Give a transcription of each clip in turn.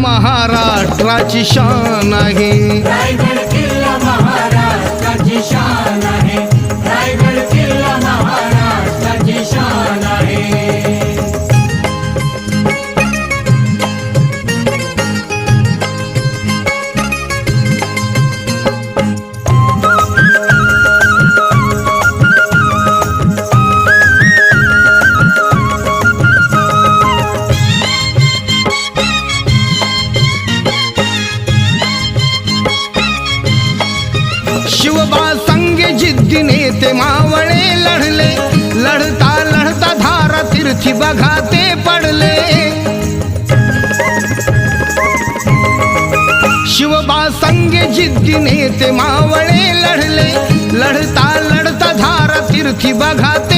महाराष्ट्राची शान आहे. शिवबा संगे जिद्दीने ते मावळे लढले. लढता लढता धारा तीर्थी बघा ते पडले. शिवबा संगे जिद्दीने ते मावळे लढले. लढता लढता धारा तीर्थी बघा ते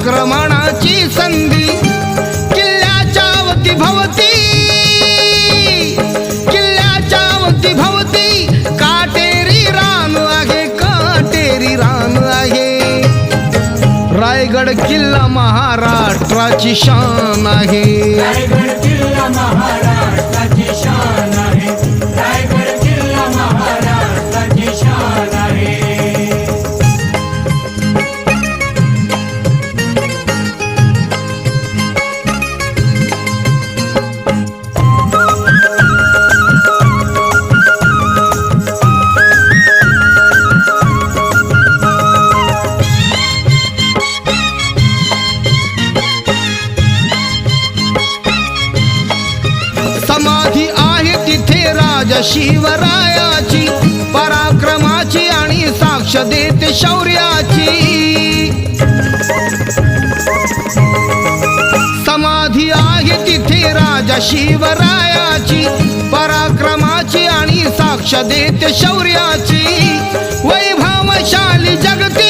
आक्रमणाची संधी किल्ल्याच्या वती भवती. किल्ल्याच्या वती भवती. काटेरी रान आहे काटेरी रान आहे. रायगड किल्ला महाराष्ट्राची शान आहे. साक्ष शौर्याची. समाधी आहे तिथे राजा शिवरायाची. पराक्रमाची आणि साक्ष देते शौर्याची. वैभवशाली जगती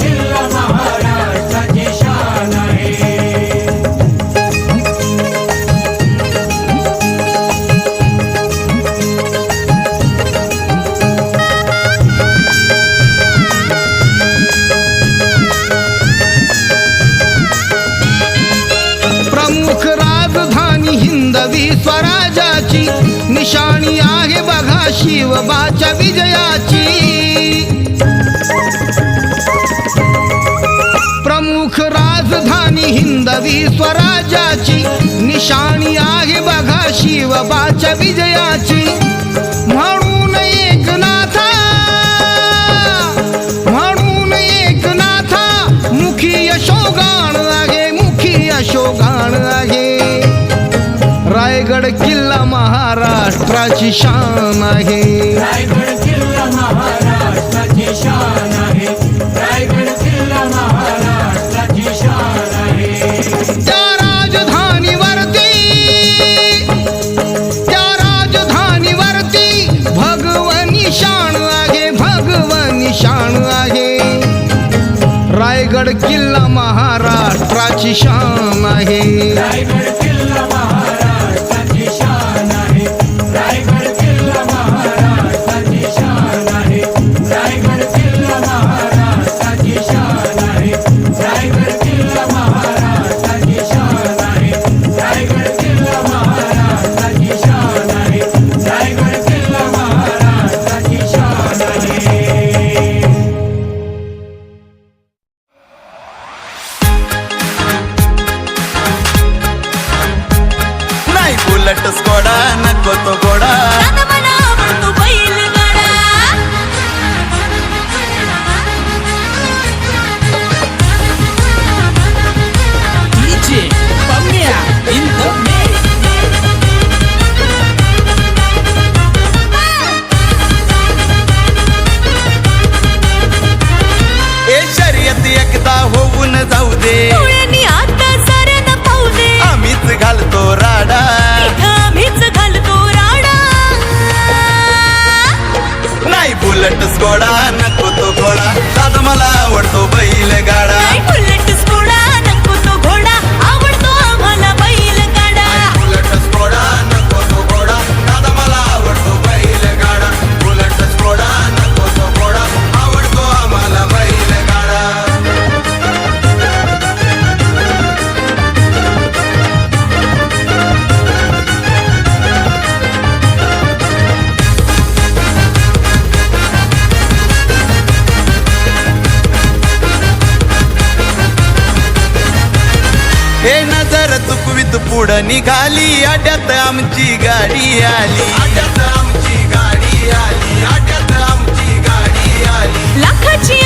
विजयाची निशाणी आहे बघा शिवबाच्या विजयाची. प्रमुख राजधानी हिंदवी स्वराजाची निशाणी आहे बघा शिवबाच्या विजयाची. म्हणून महाराष्ट्राची शान आहे. रायगड किल्ला महाराष्ट्राची शान आहे. रायगड किल्ला महाराष्ट्राची शान आहे. त्या राजधानीवरती त्या राजधानीवरती भगवनी शान आहे भगवनी शान आहे. रायगड किल्ला महाराष्ट्राची शान आहे. रायगड किल्ला ಕಟ್ಟಿಸ್ಕೊಡ ನಕ್ಕೊತ್ತು ಕೊಡ गडीत पुढं निघाली आड्यात आमची गाडी आली. आड्यात आमची गाडी आली आड्यात आमची गाडी आली. लाखाची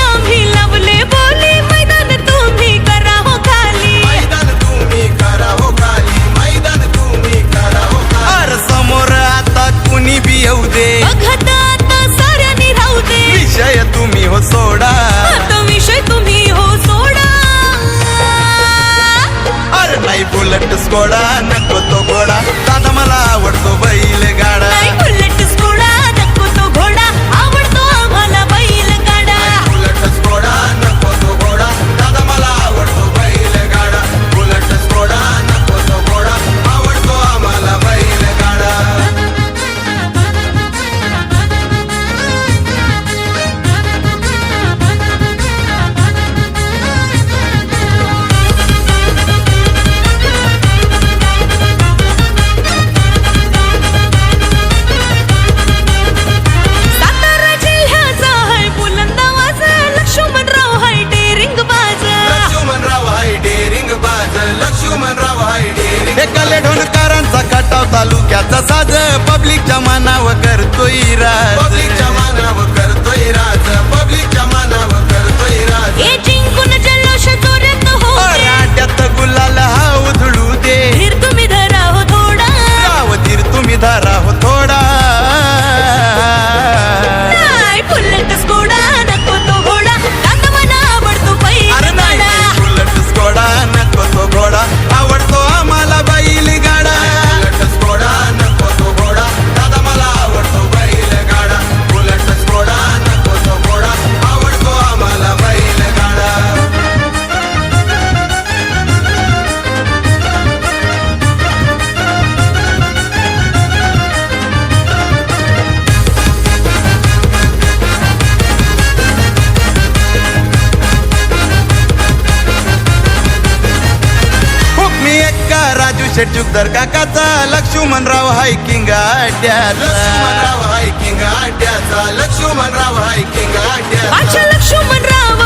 शेटुकदार काकाचा लक्ष्मणराव हायकिंग आट्याचा लक्ष्मणराव हायकिंग आट्याचा लक्ष्मणराव हायकिंग आट्याचा लक्ष्मणराव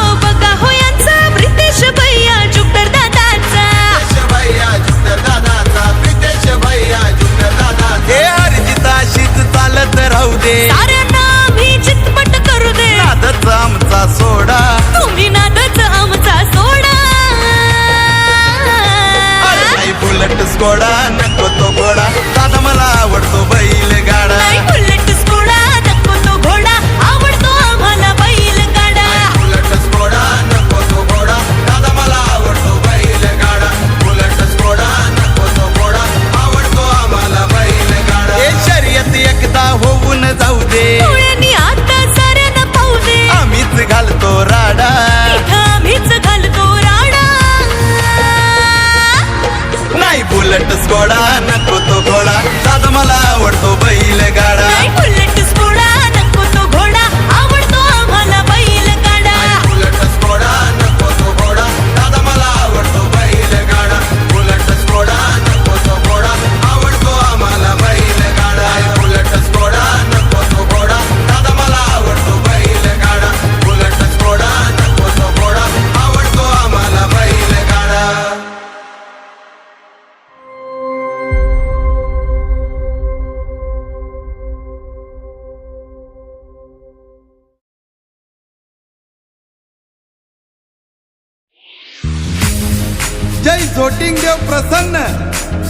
कोटिंगदेव प्रसन्न.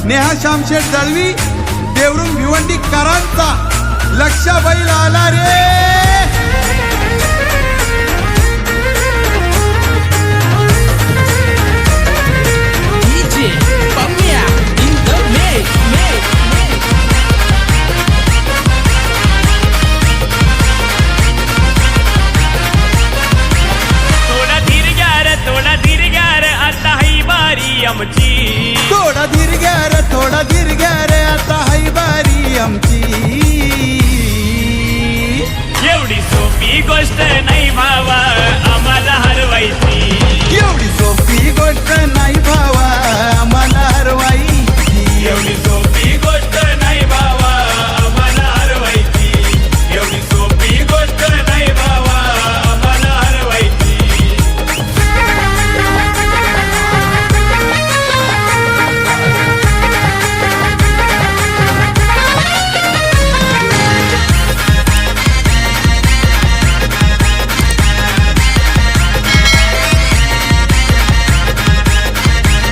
नेहा श्यामशेठ दळवी देवरुंग भिवंडी करांचा.